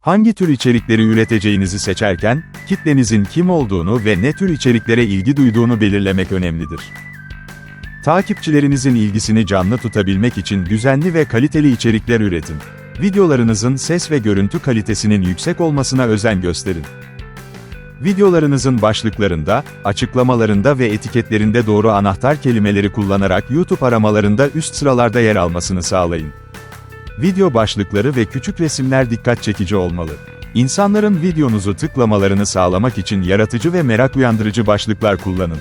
Hangi tür içerikleri üreteceğinizi seçerken, kitlenizin kim olduğunu ve ne tür içeriklere ilgi duyduğunu belirlemek önemlidir. Takipçilerinizin ilgisini canlı tutabilmek için düzenli ve kaliteli içerikler üretin. Videolarınızın ses ve görüntü kalitesinin yüksek olmasına özen gösterin. Videolarınızın başlıklarında, açıklamalarında ve etiketlerinde doğru anahtar kelimeleri kullanarak YouTube aramalarında üst sıralarda yer almasını sağlayın. Video başlıkları ve küçük resimler dikkat çekici olmalı. İnsanların videonuzu tıklamalarını sağlamak için yaratıcı ve merak uyandırıcı başlıklar kullanın.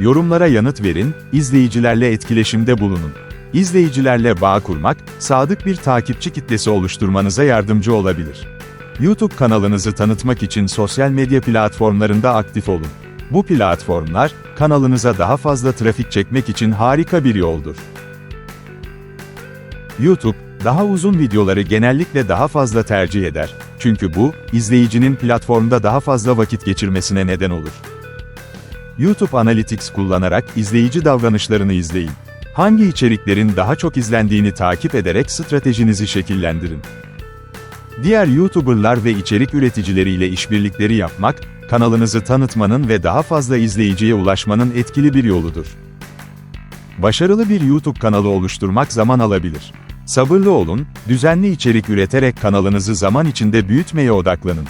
Yorumlara yanıt verin, izleyicilerle etkileşimde bulunun. İzleyicilerle bağ kurmak, sadık bir takipçi kitlesi oluşturmanıza yardımcı olabilir. YouTube kanalınızı tanıtmak için sosyal medya platformlarında aktif olun. Bu platformlar, kanalınıza daha fazla trafik çekmek için harika bir yoldur. YouTube, daha uzun videoları genellikle daha fazla tercih eder. Çünkü bu, izleyicinin platformda daha fazla vakit geçirmesine neden olur. YouTube Analytics kullanarak izleyici davranışlarını izleyin. Hangi içeriklerin daha çok izlendiğini takip ederek stratejinizi şekillendirin. Diğer YouTuber'lar ve içerik üreticileriyle işbirlikleri yapmak, kanalınızı tanıtmanın ve daha fazla izleyiciye ulaşmanın etkili bir yoludur. Başarılı bir YouTube kanalı oluşturmak zaman alabilir. Sabırlı olun, düzenli içerik üreterek kanalınızı zaman içinde büyütmeye odaklanın.